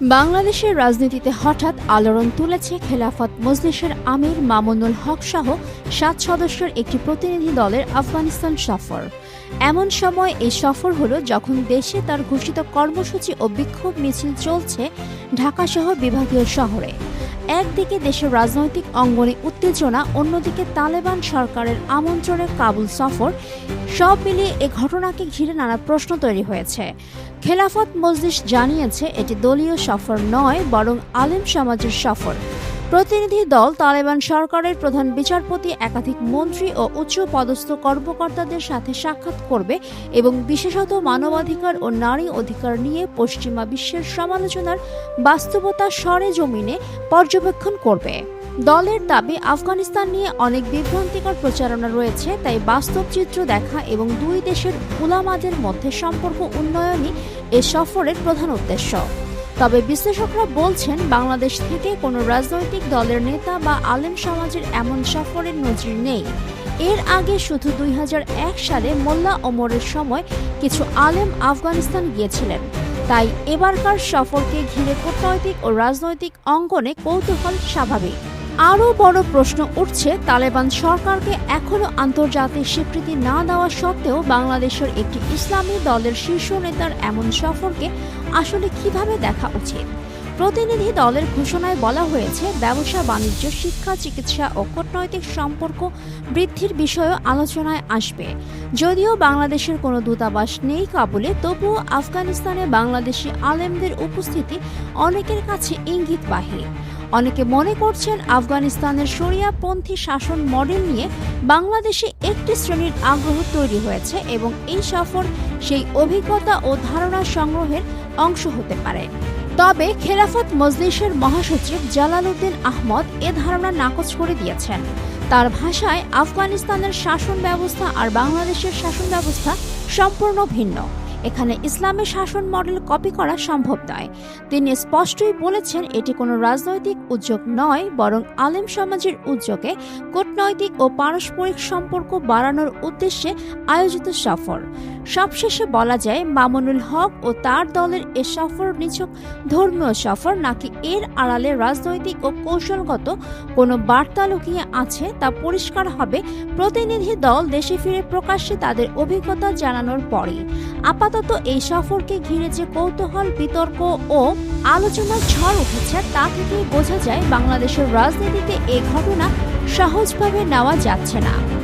বাংলাদেশের রাজনীতিতে হঠাৎ আলোড়ন তুলেছে খেলাফত মজলিসের আমির মামুনুল হক সহ সাত সদস্যের একটি প্রতিনিধি দলের আফগানিস্তান সফর। এমন সময় এই সফর হলো যখন দেশে তার ঘোষিত কর্মসূচি ও বিক্ষোভ মিছিল চলছে ঢাকাসহ বিভাগীয় শহরে। একদিকে দেশের রাজনৈতিক অঙ্গনে উত্তেজনা, অন্যদিকে তালেবান সরকারের আমন্ত্রণে কাবুল সফর। সব মিলিয়ে এ ঘটনাকে ঘিরে নানা প্রশ্ন তৈরি হয়েছে। খেলাফত মজলিস জানিয়েছে, এটি দলীয় সফর নয়, বরং আলেম সমাজের সফর। প্রতিনিধি দল তালেবান সরকারের প্রধান বিচারপতি, একাধিক মন্ত্রী ও উচ্চ পদস্থ কর্মকর্তাদের সাথে সাক্ষাৎ করবে এবং বিশেষত মানবাধিকার ও নারী অধিকার নিয়ে পশ্চিমা বিশ্বের সমালোচনার বাস্তবতা সরে জমিনে পর্যবেক্ষণ করবে। দলের দাবি, আফগানিস্তান নিয়ে অনেক বিভ্রান্তিকর প্রচারণা রয়েছে, তাই বাস্তব চিত্র দেখা এবং দুই দেশের উলামাদের মধ্যে সম্পর্ক উন্নয়নই এ সফরের প্রধান উদ্দেশ্য। তবে বিশ্লেষকরা বলছেন, বাংলাদেশ থেকে কোনো রাজনৈতিক দলের নেতা বা আলেম সমাজের এমন সফরের নজির নেই। এর আগে শুধু দুই হাজার এক সালে মোল্লা ওমরের সময় কিছু আলেম আফগানিস্তান গিয়েছিলেন। তাই এবারকার সফরকে ঘিরে কূটনৈতিক ও রাজনৈতিক অঙ্গনে কৌতূহল স্বাভাবিক। আরও বড় প্রশ্ন উঠছে, তালেবান সরকারকে এখনও আন্তর্জাতিক স্বীকৃতি না দেওয়া সত্ত্বেও বাংলাদেশের একটি ইসলামী দলের শীর্ষ নেতার এমন সফরকে আসলে কীভাবে দেখা উচিত? প্রতিনিধি দলের ঘোষণায় বলা হয়েছে, ব্যবসা, বাণিজ্য, শিক্ষা, চিকিৎসা ও কূটনৈতিক সম্পর্ক বৃদ্ধির বিষয়েও আলোচনায় আসবে। যদিও বাংলাদেশের কোনো দূতাবাস নেই কাবুলে, তবুও আফগানিস্তানে বাংলাদেশি আলেমদের উপস্থিতি অনেকের কাছে ইঙ্গিতবাহী। অনেকে মনে করছেন আফগানিস্তানের শরিয়াপন্থী শাসন মডেল নিয়ে বাংলাদেশে একটি শ্রেণির আগ্রহ তৈরি হয়েছে এবং এই সফর সেই অভিজ্ঞতা ও ধারণা সংগ্রহের অংশ হতে পারে। তবে খেলাফত মজলিসের মহাসচিব জালালউদ্দিন আহমদ এ ধারণা নাকচ করে দিয়েছেন। তার ভাষায় আফগানিস্তানের শাসন ব্যবস্থা আর বাংলাদেশের শাসন ব্যবস্থা সম্পূর্ণ ভিন্ন। এখানে ইসলামের শাসন মডেল কপি করা সম্ভব নয়। তিনি স্পষ্টই বলেছেন, এটি কোনো রাজনৈতিক উদ্যোগ নয়, বরং আলেম সমাজের উদ্যোগে কূটনৈতিক ও পারস্পরিক সম্পর্ক বাড়ানোর উদ্দেশ্যে আয়োজিত সফর। সবশেষে বলা যায়, মামুনুল হক ও তার দলের এ সফর নিছক ধর্মীয় সফর নাকি এর আড়ালে রাজনৈতিক ও কৌশলগত কোনো বার্তা লুকিয়ে আছে তা পরিষ্কার হবে প্রতিনিধি দল দেশে ফিরে প্রকাশ্যে তাদের অভিজ্ঞতা জানানোর পরেই। আপাতত এই সফরকে ঘিরে যে কৌতূহল, বিতর্ক ও আলোচনার ঝড় উঠেছে, তা থেকেই বোঝা যায় বাংলাদেশের রাজনীতিতে এ ঘটনা সহজভাবে নেওয়া যাচ্ছে না।